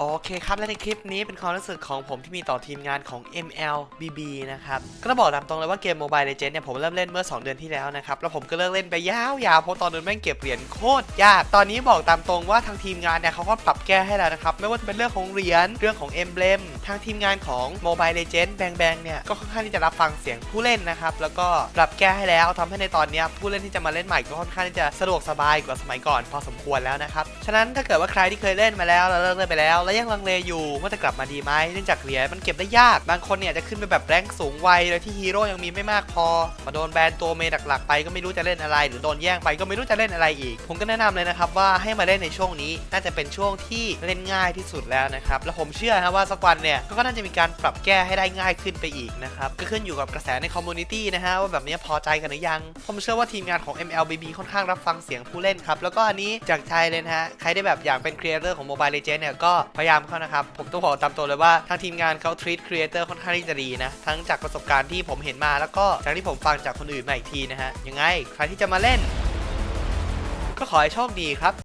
โอเคครับและในคลิปนี้เป็นความรู้สึกของผมที่มีต่อทีมงานของ MLBB นะครับก็ต้องบอกตามตรงเลยว่าเกม Mobile Legends เนี่ยผมเริ่มเล่นเมื่อ 2 เดือนที่แล้วนะครับแล้วผมก็เลิกเล่นไปยาวๆเพราะตอนนั้นแม่งเก็บเหรียญโคตรยาก ตอนนี้บอกตามตรงว่าทางทีมงานเนี่ยเขาก็ปรับแก้ให้แล้วนะครับไม่ว่าจะเป็นเรื่องของเหรียญเรื่องของเอ็มเบลมทางทีมงานของ Mobile Legends แบงแบงเนี่ยก็ค่อนข้างที่จะรับฟังเสียงผู้เล่นนะครับแล้วก็ปรับแก้ให้แล้วทำให้ในตอนนี้ผู้เล่นที่จะมาเล่นใหม่ก็ค่อนข้างที่จะสะดวกสบายกว่าสมัยก่อนพอสมควรแล้วนะครับฉะนั้นถ้าเกิดว่าใครที่เคยเล่นมาแล้วแล้วเลิกเล่นไปแล้วแล้วยังลังเลอยู่ว่าจะกลับมาดีไหมเนื่องจากเหรียญมันเก็บได้ยากบางคนเนี่ยจะขึ้นไปแบบแรงสูงไวโดยที่ฮีโร่ยังมีไม่มากพอ มาโดนแบนตัวเมนหลักๆไปก็ไม่รู้จะเล่นอะไร หรือโดนแย่งไปก็ไม่รู้จะเล่นอะไรอีก ผมก็แนะนำเลยนะครับว่าให้มาเล่นในช่วงนี้น่าจะเป็นช่วงที่เล่นง่ายที่สุดแล้วนะครับแล้วผมเชื่อนะว่าสักวันเนี่ยก็น่าจะมีการปรับแก้ให้ได้ง่ายขึ้นไปอีกนะครับก็ขึ้นอยู่กับกระแสในคอมมูนิตี้นะฮะว่าแบบนี้พอใจกันหรือยัง ผมเชื่อว่าทีมงานของ MLBB ค่อนข้างรับฟังเสียงผู้เล่นครับแล้วก็อันนี้จากใจเลยนะฮะใครได้แบบอยากเป็นครีเอเตอร์ของ Mobile Legends เนี่ยก็พยายามเขานะครับ ผมต้องบอกตามตัวเลยว่าทางทีมงานเขา treat creator ค่อนข้างที่จะดีนะ ทั้งจากประสบการณ์ที่ผมเห็นมาแล้วก็จากที่ผมฟังจากคนอื่นมาอีกทีนะฮะยังไงใครที่จะมาเล่น ก็ขอให้โชคดีครับ